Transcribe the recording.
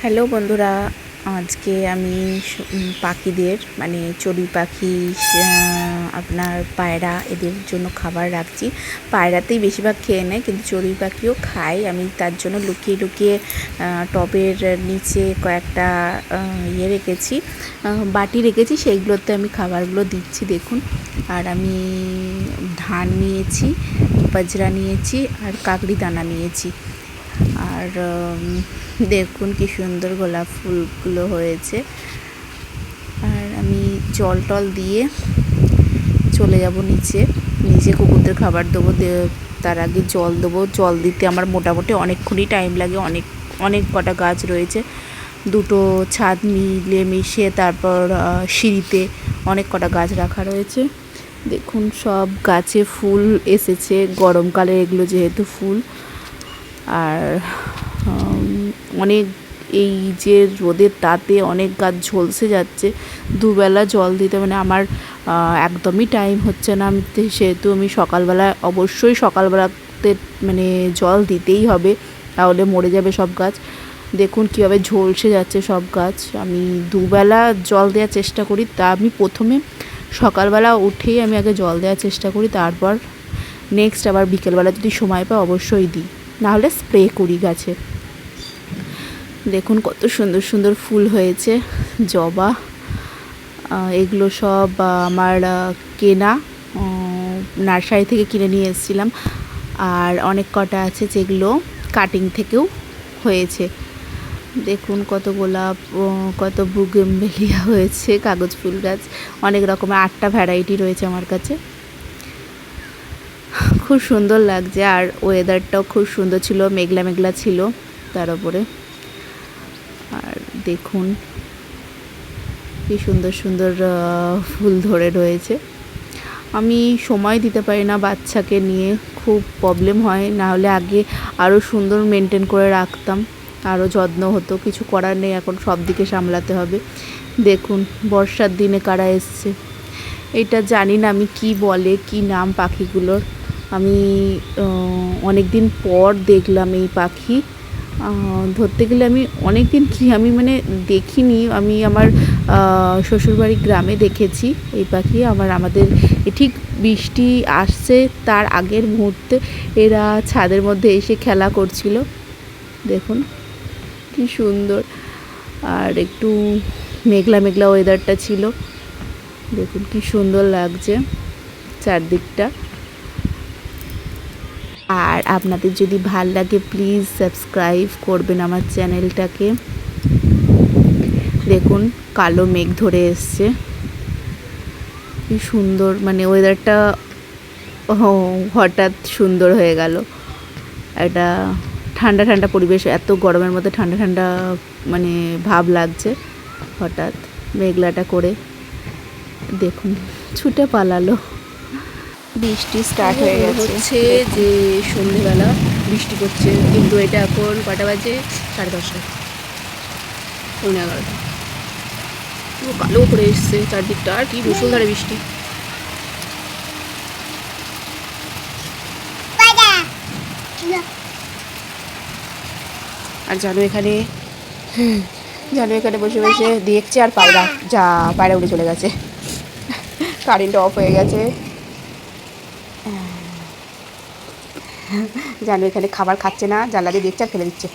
Hello বন্ধুরা, আজকে আমি পাখিদের মানে চড়ুই পাখি আপনার পায়রা, এদের জন্য খাবার রাখছি। পায়রাতেই বেশিরভাগ খেয়ে নেয়, কিন্তু চড়ুই পাখিও খায়। আমি তার জন্য লুকিয়ে লুকিয়ে টবের নিচে কয়েকটা ইয়ে রেখেছি বাটি রেখেছি, সেইগুলোতে আমি খাবারগুলো দিচ্ছি, দেখুন। আর আমি ধান নিয়েছি, বাজরা নিয়েছি, আর কাকড়ি দানা নিয়েছি। আর দেখুন কি সুন্দর গোলাপ ফুলগুলো হয়েছে। আর আমি জল টল দিয়ে চলে যাব নিচে। নিচে কুকুরদের খাবার দেবো তার আগে জল দেবো। জল দিতে আমার মোটামুটি অনেকক্ষণই টাইম লাগে, অনেক অনেক কটা গাছ রয়েছে। দুটো ছাদ মিলে মিশিয়ে তারপর সিঁড়িতে অনেক কটা গাছ রাখা রয়েছে। দেখুন সব গাছে ফুল এসেছে, গরমকালে এগুলো যেহেতু ফুল। আর অনেক এই যে রোদের তাতে অনেক গাছ ঝলসে যাচ্ছে, দুবেলা জল দিতে মানে আমার একদমই টাইম হচ্ছে না। আমি সেহেতু আমি সকালবেলা, অবশ্যই সকালবেলাতে মানে জল দিতেই হবে, তাহলে মরে যাবে সব গাছ। দেখুন কীভাবে ঝলসে যাচ্ছে সব গাছ। আমি দুবেলা জল দেওয়ার চেষ্টা করি, তা আমি প্রথমে সকালবেলা উঠেই আমি আগে জল দেওয়ার চেষ্টা করি, তারপর নেক্সট আবার বিকেলবেলা যদি সময় পাই অবশ্যই দিই। নাহলে স্প্রে করি গাছে। দেখুন কত সুন্দর সুন্দর ফুল হয়েছে, জবা এগুলো সব আমার কেনা নার্সারি থেকে কিনে নিয়ে এসেছিলাম। আর অনেক কটা আছে যেগুলো কাটিং থেকেও হয়েছে। দেখুন কত গোলাপ কত বুগেমবেলিয়া হয়েছে, কাগজ ফুল গাছ, অনেক রকমের, আটটা ভ্যারাইটি রয়েছে আমার কাছে। খুব সুন্দর লাগছে আর ওয়েদারটাও খুব সুন্দর ছিল, মেঘলা মেঘলা ছিল তার উপরে। আর দেখুন, কি সুন্দর সুন্দর ফুল ধরে রয়েছে। আমি সময় দিতে পারি না বাচ্চাকে নিয়ে, খুব প্রবলেম হয়। না হলে আগে আরও সুন্দর মেনটেন করে রাখতাম আরও যত্ন হতো। কিছু করার নেই, এখন সব দিকে সামলাতে হবে। দেখুন, বর্ষার দিনে কারা এসছে। এটা জানি না আমি কি বলে কি নাম পাখিগুলোর। আমি অনেক দিন পর দেখলাম এই পাখি। ধরতে গেলে আমি অনেক দিন কি আমি মানে দেখিনি। আমি আমার আহ, শ্বশুরবাড়ির গ্রামে দেখেছি এই পাখি। আমার আমাদের ঠিক বৃষ্টি আসছে তার আগের মুহূর্তে এরা ছাদের মধ্যে এসে খেলা করছিল। দেখুন কি সুন্দর। আর একটু মেঘলা মেঘলা ওয়েদারটা ছিল। দেখুন কি সুন্দর লাগছে চারদিকটা। আর আপনাদের যদি ভালো লাগে প্লিজ সাবস্ক্রাইব করবেন আমার চ্যানেলটাকে। দেখুন, কালো মেঘ ধরে এসছে। কি সুন্দর মানে ওয়েদারটা হঠাৎ সুন্দর হয়ে গেল। একটা ঠান্ডা ঠান্ডা পরিবেশ, এত গরমের মধ্যে ঠান্ডা ঠান্ডা মানে ভাব লাগছে হঠাৎ মেঘলাটা করে। দেখুন ছুটে পালালো। বৃষ্টি স্টার্ট হয়ে গেছে। হচ্ছে যে সন্ধেবেলা বৃষ্টি পড়ছে কিন্তু এটা এখন কটা বাজে? সাড়ে দশটা। পৌনে এগারোটা। পুরো কালো করে এসছে চারদিকটা আর কি মুসলধারে বৃষ্টি। আর জানো এখানে? জানো এখানে বসে বসে দেখছে আর পায়রা। যা পায়রা উড়ে চলে গেছে। কারেন্ট অফ হয়ে গেছে। জানো এখানে খাবার খাচ্ছে না, জানলা দিয়ে দেখছে আর ফেলে দিচ্ছে।